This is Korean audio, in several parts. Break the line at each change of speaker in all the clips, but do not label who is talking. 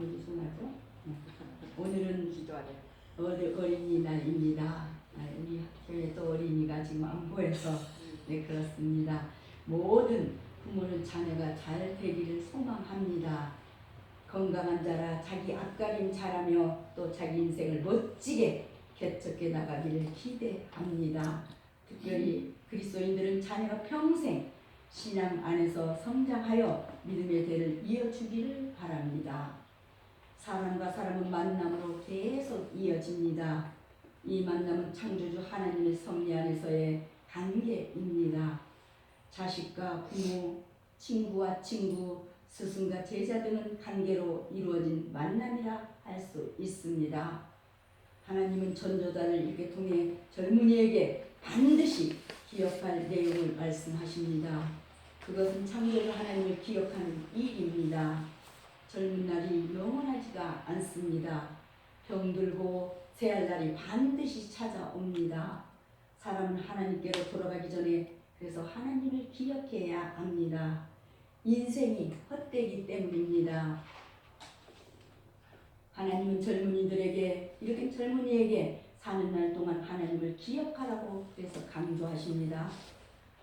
어디서 나죠? 네. 오늘은
기도하래.
어리, 어린이날입니다. 아, 우리 학교에도 어린이가 지금 안 보여서 네 그렇습니다. 모든 부모는 자녀가 잘 되기를 소망합니다. 건강한 자라 자기 앞가림 잘하며 또 자기 인생을 멋지게 개척해 나가기를 기대합니다. 특별히 그리스도인들은 자녀가 평생 신앙 안에서 성장하여 믿음의 대를 이어주기를 바랍니다. 사람과 사람은 만남으로 계속 이어집니다. 이 만남은 창조주 하나님의 섭리 안에서의 관계입니다. 자식과 부모, 친구와 친구, 스승과 제자 등은 관계로 이루어진 만남이라 할 수 있습니다. 하나님은 전도자를 이렇게 통해 젊은이에게 반드시 기억할 내용을 말씀하십니다. 그것은 창조주 하나님을 기억하는 일입니다. 젊은 날이 영원 하지가 않습니다. 병들고 새할 날이 반드시 찾아옵니다. 사람은 하나님께로 돌아가기 전에 그래서 하나님을 기억해야 합니다. 인생이 헛되기 때문입니다. 하나님은 젊은이들에게 이렇게 젊은이에게 사는 날 동안 하나님을 기억하라고 그래서 강조하십니다.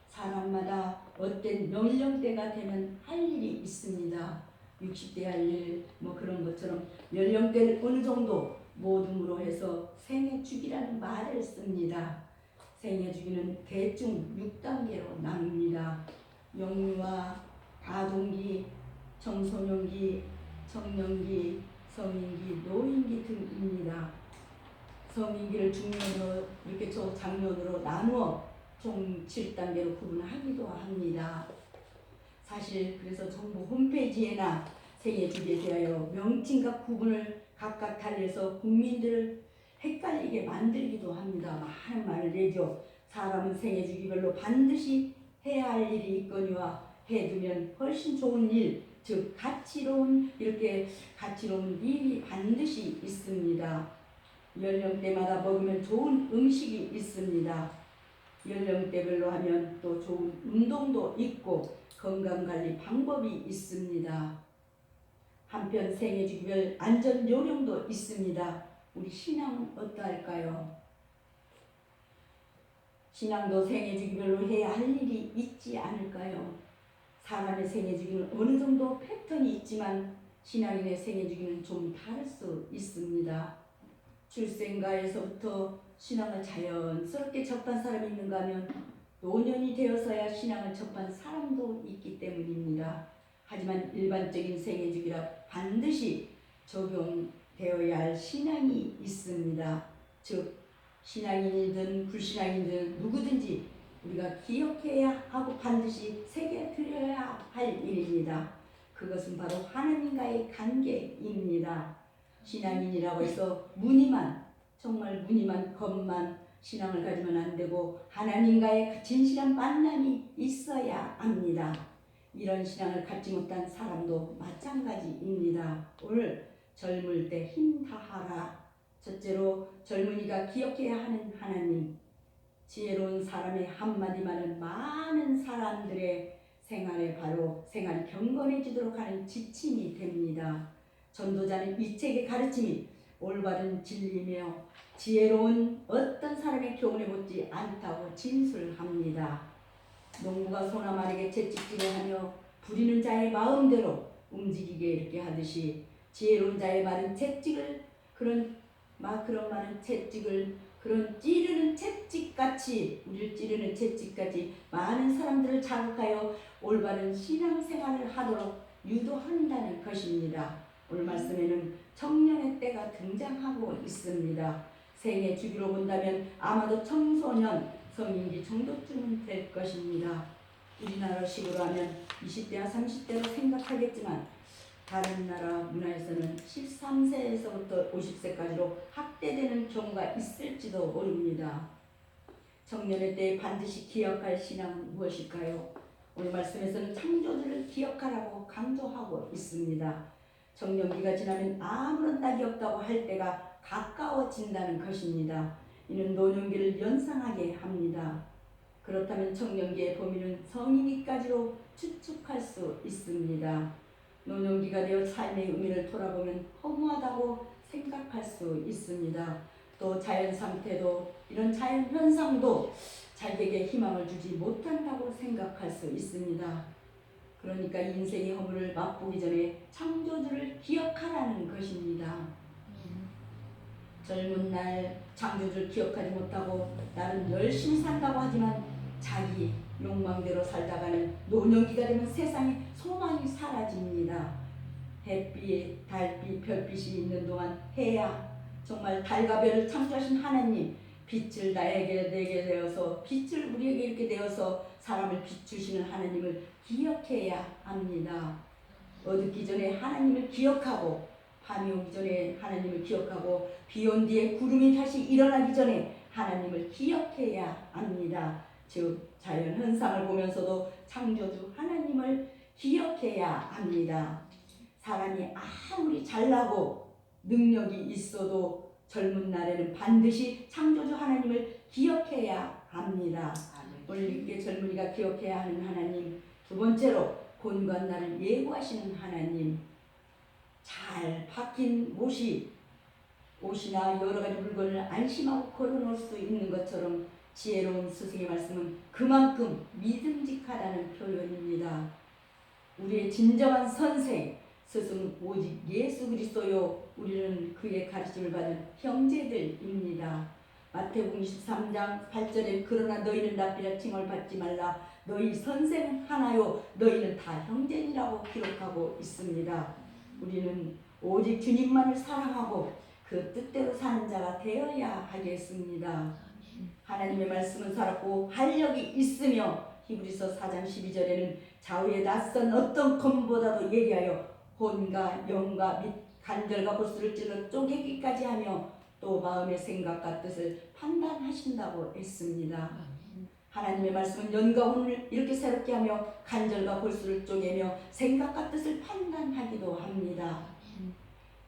사람마다 어떤 연령대가 되면 할 일이 있습니다. 60대 할 일, 뭐 그런 것처럼 연령대를 어느 정도 모둠으로 해서 생애 주기라는 말을 씁니다. 생애 주기는 대충 6단계로 나눕니다. 영유아, 아동기, 청소년기, 청년기, 성인기, 노인기 등입니다. 성인기를 중년으로 이렇게 저 장년으로 나누어 총 7단계로 구분하기도 합니다. 사실 그래서 정부 홈페이지에나 생애 주기에 대하여 명칭과 구분을 각각 달리해서 국민들을 헷갈리게 만들기도 합니다. 많은 말을 내죠. 사람은 생애 주기별로 반드시 해야 할 일이 있거니와 해두면 훨씬 좋은 일, 즉 가치로운 이렇게 가치로운 일이 반드시 있습니다. 연령대마다 먹으면 좋은 음식이 있습니다. 연령대별로 하면 또 좋은 운동도 있고 건강관리 방법이 있습니다. 한편 생애주기별 안전 요령도 있습니다. 우리 신앙은 어떠할까요? 신앙도 생애주기별로 해야 할 일이 있지 않을까요? 사람의 생애주기는 어느 정도 패턴이 있지만 신앙인의 생애주기는 좀 다를 수 있습니다. 출생가에서부터 신앙을 자연스럽게 접한 사람이 있는가 하면 노년이 되어서야 신앙을 접한 사람도 있기 때문입니다. 하지만 일반적인 생애주기라 반드시 적용되어야 할 신앙이 있습니다. 즉 신앙인이든 불신앙인이든 누구든지 우리가 기억해야 하고 반드시 새겨드려야 할 일입니다. 그것은 바로 하나님과의 관계입니다. 신앙인이라고 해서 무늬만 정말 무늬만 겉만 신앙을 가지면 안 되고 하나님과의 그 진실한 만남이 있어야 합니다. 이런 신앙을 갖지 못한 사람도 마찬가지입니다. 오늘 젊을 때 힘 다하라. 첫째로 젊은이가 기억해야 하는 하나님. 지혜로운 사람의 한마디만은 많은 사람들의 생활에 바로 생활이 경건해지도록 하는 지침이 됩니다. 전도자는 이 책의 가르침이 올바른 진리며 지혜로운 어떤 사람의 교훈에 못지 않다고 진술합니다. 농부가 소나 말에게 채찍질을 하며 부리는 자의 마음대로 움직이게 이렇게 하듯이 지혜로운 자의 말은 채찍을 그런 막 그런 말은 채찍을 그런 찌르는 채찍같이 우리를 찌르는 채찍같이 많은 사람들을 자극하여 올바른 신앙생활을 하도록 유도한다는 것입니다. 오늘 말씀에는 청년의 때가 등장하고 있습니다. 생애 주기로 본다면 아마도 청소년, 성인기 정도쯤은 될 것입니다. 우리나라식으로 하면 20대와 30대로 생각하겠지만 다른 나라 문화에서는 13세에서부터 50세까지로 학대되는 경우가 있을지도 모릅니다. 청년의 때 반드시 기억할 신앙은 무엇일까요? 오늘 말씀에서는 창조주를 기억하라고 강조하고 있습니다. 청년기가 지나면 아무런 딱이 없다고 할 때가 가까워진다는 것입니다. 이는 노년기를 연상하게 합니다. 그렇다면 청년기의 범위는 성인기까지로 추측할 수 있습니다. 노년기가 되어 삶의 의미를 돌아보면 허무하다고 생각할 수 있습니다. 또 자연 상태도 이런 자연 현상도 자기에게 희망을 주지 못한다고 생각할 수 있습니다. 그러니까 인생의 허물을 맛보기 전에 창조주를 기억하라는 것입니다. 젊은 날 창조주를 기억하지 못하고 나는 열심히 산다고 하지만 자기 욕망대로 살다가는 노년기가 되면 세상에 소망이 사라집니다. 햇빛, 달빛, 별빛이 있는 동안 해야 정말 달과 별을 창조하신 하나님 빛을 나에게 내게 되어서 빛을 우리에게 이렇게 되어서 사람을 비추시는 하나님을 기억해야 합니다. 어둡기 전에 하나님을 기억하고 밤이 오기 전에 하나님을 기억하고 비 온 뒤에 구름이 다시 일어나기 전에 하나님을 기억해야 합니다. 즉 자연 현상을 보면서도 창조주 하나님을 기억해야 합니다. 사람이 아무리 잘나고 능력이 있어도 젊은 날에는 반드시 창조주 하나님을 기억해야 합니다. 오늘 이렇게 젊은이가 기억해야 하는 하나님 두 번째로 본관 날을 예고하시는 하나님 잘 박힌 옷이 옷이나 여러 가지 물건을 안심하고 걸어놓을 수 있는 것처럼 지혜로운 스승의 말씀은 그만큼 믿음직하다는 표현입니다. 우리의 진정한 선생 스승 오직 예수 그리스도요 우리는 그의 가르침을 받은 형제들입니다. 마태복음 23장 8절에 그러나 너희는 납비라 칭을 받지 말라 너희 선생은 하나요 너희는 다 형제니라고 기록하고 있습니다. 우리는 오직 주님만을 사랑하고 그 뜻대로 사는 자가 되어야 하겠습니다. 하나님의 말씀은 살았고 활력이 있으며 히브리서 4장 12절에는 좌우에 낯선 어떤 검보다도 예리하여 혼과 영과 및 간절과 골수를 찔러 쪼개기까지 하며 또 마음의 생각과 뜻을 판단하신다고 했습니다. 하나님의 말씀은 연과 혼을 이렇게 새롭게 하며 간절과 골수를 쪼개며 생각과 뜻을 판단하기도 합니다.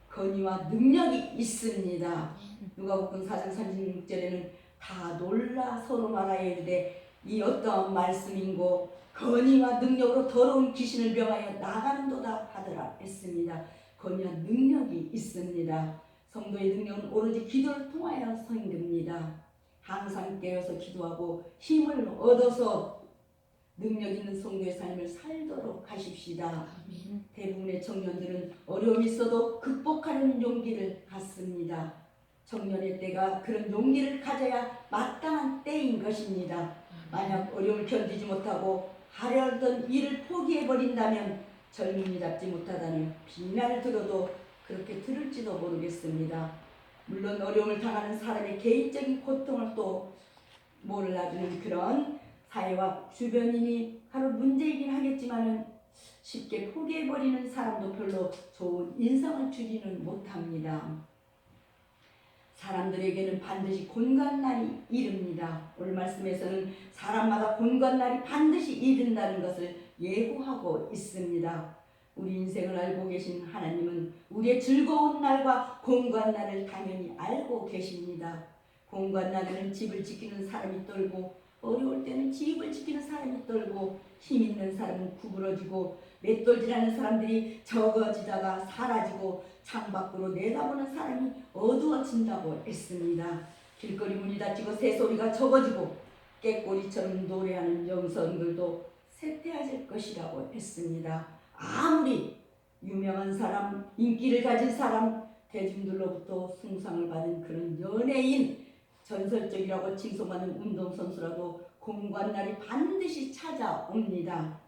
건의와 능력이 있습니다. 누가복음 4장 36절에는 다 놀라 서로 말하여 이르되 이 어떠한 말씀인고 건의와 능력으로 더러운 귀신을 명하여 나가는도다 하더라 했습니다. 건의와 능력이 있습니다. 성도의 능력은 오로지 기도를 통하여 생깁니다. 항상 깨어서 기도하고 힘을 얻어서 능력 있는 성도의 삶을 살도록 하십시다. 대부분의 청년들은 어려움이 있어도 극복하려는 용기를 갖습니다. 청년의 때가 그런 용기를 가져야 마땅한 때인 것입니다. 만약 어려움을 견디지 못하고 하려던 일을 포기해 버린다면 젊은이답지 못하다는 비난을 들어도 그렇게 들을지도 모르겠습니다. 물론 어려움을 당하는 사람의 개인적인 고통을 또 몰라주는 그런 사회와 주변인이 바로 문제이긴 하겠지만은 쉽게 포기해버리는 사람도 별로 좋은 인상을 주지는 못합니다. 사람들에게는 반드시 곤간날이 이릅니다. 오늘 말씀에서는 사람마다 곤간날이 반드시 이른다는 것을 예고하고 있습니다. 우리 인생을 알고 계신 하나님은 우리의 즐거운 날과 공관날을 당연히 알고 계십니다. 공관날에는 집을 지키는 사람이 떨고 어려울 때는 집을 지키는 사람이 떨고 힘 있는 사람은 구부러지고 맷돌질하는 사람들이 적어지다가 사라지고 창밖으로 내다보는 사람이 어두워진다고 했습니다. 길거리 문이 닫히고 새소리가 적어지고 깨꼬리처럼 노래하는 영성들도 쇠퇴해질 것이라고 했습니다. 아무리 유명한 사람, 인기를 가진 사람, 대중들로부터 숭상을 받은 그런 연예인, 전설적이라고 칭송받는 운동선수라도 공관날이 반드시 찾아옵니다.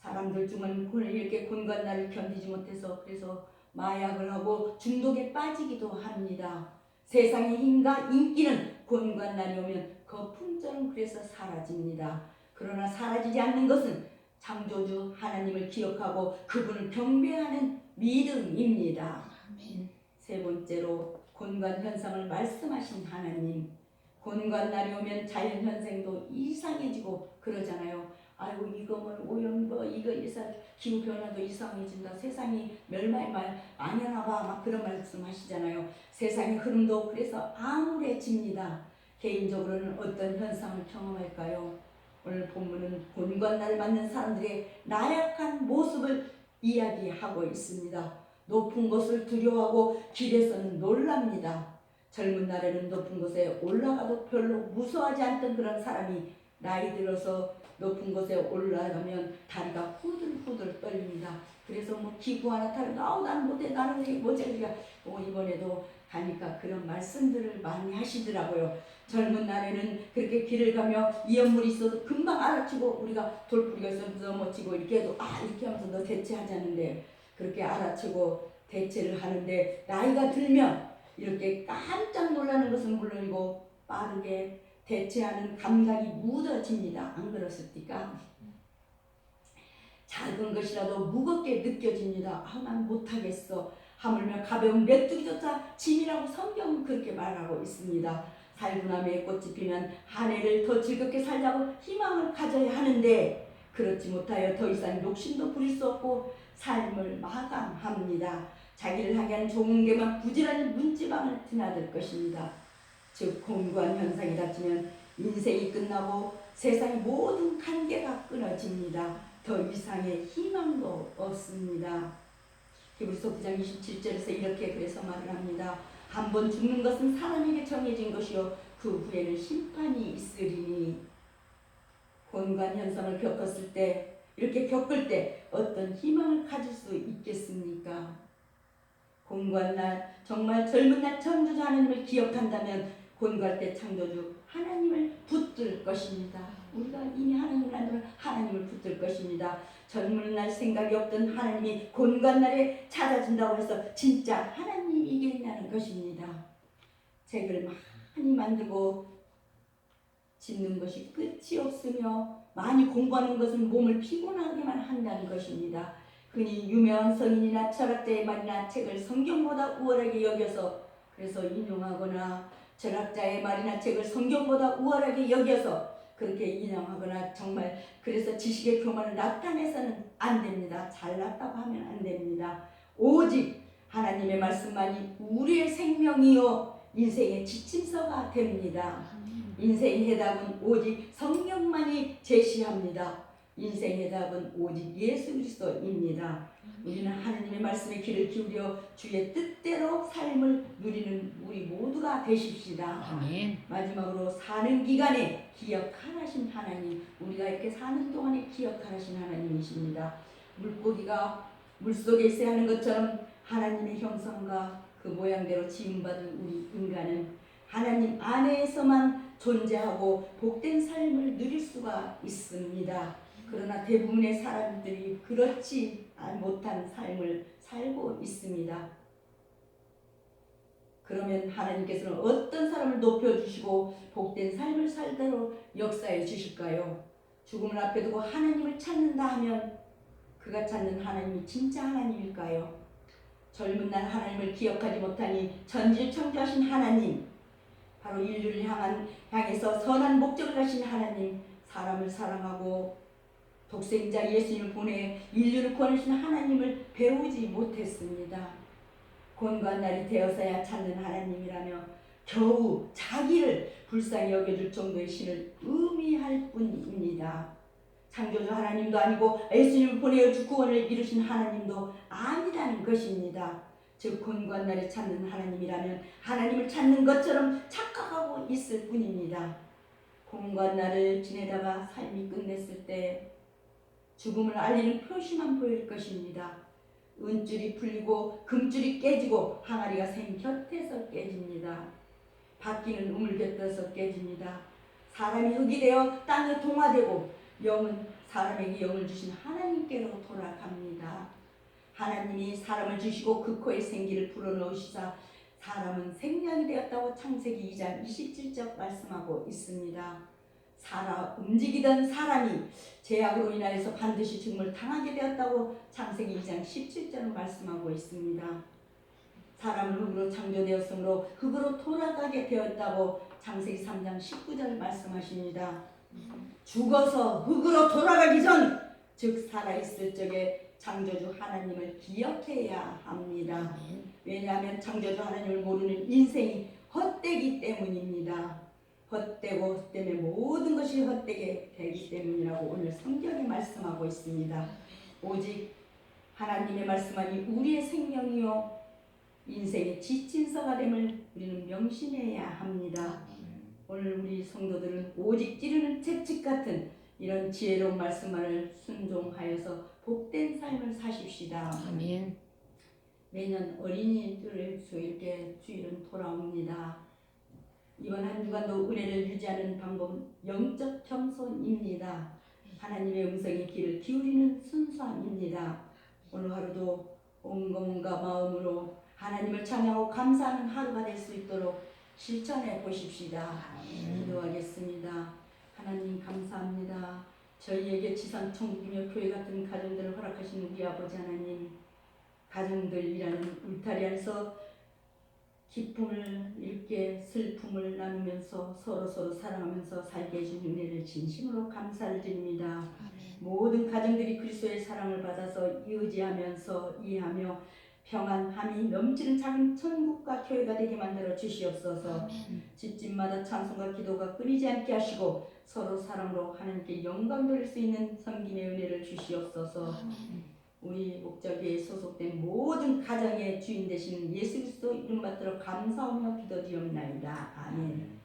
사람들 중은 이렇게 공관날을 견디지 못해서 그래서 마약을 하고 중독에 빠지기도 합니다. 세상의 힘과 인기는 공관날이 오면 거품처럼 그래서 사라집니다. 그러나 사라지지 않는 것은 창조주 하나님을 기억하고 그분을 경배하는 믿음입니다. 세 번째로 곤관 현상을 말씀하신 하나님. 곤관 날이 오면 자연 현상도 이상해지고 그러잖아요. 아이고 이거 뭐 오염 뭐 이거 이상 기후 변화도 이상해진다. 세상이 멸망의 말 아니나 봐막 그런 말씀 하시잖아요. 세상의 흐름도 그래서 암울해집니다. 개인적으로는 어떤 현상을 경험할까요? 오늘 본문은 곤관날 맞는 사람들의 나약한 모습을 이야기하고 있습니다. 높은 곳을 두려워하고 길에서는 놀랍니다. 젊은 날에는 높은 곳에 올라가도 별로 무서워하지 않던 그런 사람이 나이 들어서 높은 곳에 올라가면 다리가 후들후들 떨립니다. 그래서 뭐 기구 하나 타려도 아우 나는 못해 나는 뭐지 그러니까 뭐 이번에도 가니까 그런 말씀들을 많이 하시더라고요. 젊은 날에는 그렇게 길을 가며 이연물이 있어도 금방 알아치고 우리가 돌부리가 있어서 넘어지고 이렇게 해도 아 이렇게 하면서 너 대체하자는데 그렇게 알아치고 대체를 하는데 나이가 들면 이렇게 깜짝 놀라는 것은 물론이고 빠르게 대체하는 감각이 무뎌집니다. 안 그렇습니까? 작은 것이라도 무겁게 느껴집니다. 아, 난 못하겠어. 하물며 가벼운 메뚜기조차 짐이라고 성경은 그렇게 말하고 있습니다. 살구나무에 꽃이 피면 한 해를 더 즐겁게 살자고 희망을 가져야 하는데 그렇지 못하여 더 이상 욕심도 부릴 수 없고 삶을 마감합니다. 자기를 하게 하는 좋은 게만 부지런히 문지방을 드나들 것입니다. 즉 공고한 현상이 닥치면 인생이 끝나고 세상의 모든 관계가 끊어집니다. 더 이상의 희망도 없습니다. 히브리서 9장 27절에서 이렇게 그래서 말을 합니다. 한 번 죽는 것은 사람에게 정해진 것이요 그 후에는 심판이 있으리니 곤관 현상을 겪었을 때 이렇게 겪을 때 어떤 희망을 가질 수 있겠습니까? 곤관 날 정말 젊은 날 창조주 하나님을 기억한다면 곤갈 때 창조주 하나님을 붙들 것입니다. 우리가 이미 하나님을 알면 하나님을 붙들 것입니다. 젊은 날 생각이 없던 하나님이 곤간 날에 찾아준다고 해서 진짜 하나님이겠냐는 것입니다. 책을 많이 만들고 짓는 것이 끝이 없으며 많이 공부하는 것은 몸을 피곤하게만 한다는 것입니다. 흔히 유명한 성인이나 철학자의 말이나 책을 성경보다 우월하게 여겨서 그래서 인용하거나 철학자의 말이나 책을 성경보다 우월하게 여겨서 그렇게 인용하거나 정말 그래서 지식의 교만을 나타내서는 안 됩니다. 잘났다고 하면 안 됩니다. 오직 하나님의 말씀만이 우리의 생명이요 인생의 지침서가 됩니다. 인생의 해답은 오직 성령만이 제시합니다. 인생의 답은 오직 예수 그리스도입니다. 우리는 하나님의 말씀에 귀를 기울여 주의 뜻대로 삶을 누리는 우리 모두가 되십시다.
아멘.
마지막으로 사는 기간에 기억하라신 하나님, 우리가 이렇게 사는 동안에 기억하라신 하나님이십니다. 물고기가 물속에 있어야 하는 것처럼 하나님의 형상과 그 모양대로 지음받은 우리 인간은 하나님 안에서만 존재하고 복된 삶을 누릴 수가 있습니다. 그러나 대부분의 사람들이 그렇지 못한 삶을 살고 있습니다. 그러면 하나님께서는 어떤 사람을 높여주시고 복된 삶을 살도록 역사해 주실까요? 죽음을 앞에 두고 하나님을 찾는다 하면 그가 찾는 하나님이 진짜 하나님일까요? 젊은 날 하나님을 기억하지 못하니 전지를 창조하신 하나님, 바로 인류를 향한 향해서 선한 목적을 가신 하나님, 사람을 사랑하고 독생자 예수님을 보내 인류를 구원하신 하나님을 배우지 못했습니다. 곤관 날이 되어서야 찾는 하나님이라며 겨우 자기를 불쌍히 여겨줄 정도의 신을 의미할 뿐입니다. 창조주 하나님도 아니고 예수님을 보내어 주 구원을 이루신 하나님도 아니라는 것입니다. 즉 곤관 날에 찾는 하나님이라면 하나님을 찾는 것처럼 착각하고 있을 뿐입니다. 곤관 날을 지내다가 삶이 끝냈을 때 죽음을 알리는 표시만 보일 것입니다. 은줄이 풀리고 금줄이 깨지고 항아리가 생 곁에서 깨집니다. 바퀴는 우물 곁에서 깨집니다. 사람이 흙이 되어 땅에 동화되고 영은 사람에게 영을 주신 하나님께로 돌아갑니다. 하나님이 사람을 주시고 그 코에 생기를 불어넣으시사 사람은 생명이 되었다고 창세기 2장 27절 말씀하고 있습니다. 살아 움직이던 사람이 죄악으로 인하여서 반드시 죽음을 당하게 되었다고 창세기 2장 17절 말씀하고 있습니다. 사람은 흙으로 창조되었으므로 흙으로 돌아가게 되었다고 창세기 3장 19절 말씀하십니다. 죽어서 흙으로 돌아가기 전, 즉 살아있을 적에 창조주 하나님을 기억해야 합니다. 왜냐하면 창조주 하나님을 모르는 인생이. 헛되고 헛되면 모든 것이 헛되게 되기 때문이라고 오늘 성경이 말씀하고 있습니다. 오직 하나님의 말씀하니 우리의 생명이요 인생의 지친서가 됨을 우리는 명심해야 합니다. 오늘 우리 성도들은 오직 찌르는 채찍 같은 이런 지혜로운 말씀만을 순종하여서 복된 삶을 사십시다.
아멘.
매년 어린이들 수 이렇게 주일은 돌아옵니다. 이번 한 주간도 은혜를 유지하는 방법 영적 겸손입니다. 하나님의 음성의 귀를 기울이는 순수함입니다. 오늘 하루도 온 몸과 마음으로 하나님을 찬양하고 감사하는 하루가 될 수 있도록 실천해 보십시다. 기도하겠습니다. 하나님 감사합니다. 저희에게 지상 천국이며 교회 같은 가정들을 허락하시는 우리 아버지 하나님 가정들이라는 울타리 안에서 기쁨을 잃게 슬픔을 나누면서 서로 서로 사랑하면서 살게 해준 은혜를 진심으로 감사를 드립니다. 모든 가정들이 그리스도의 사랑을 받아서 의지하면서 이해하며 평안함이 넘치는 작은 천국과 교회가 되게 만들어 주시옵소서. 집집마다 찬송과 기도가 끊이지 않게 하시고 서로 사랑으로 하나님께 영광 돌릴 수 있는 섬김의 은혜를 주시옵소서. 우리 목적에 소속된 모든 가정의 주인 되시는 예수 그리스도 이름 받들어 감사하며 기도드리옵나이다. 아멘.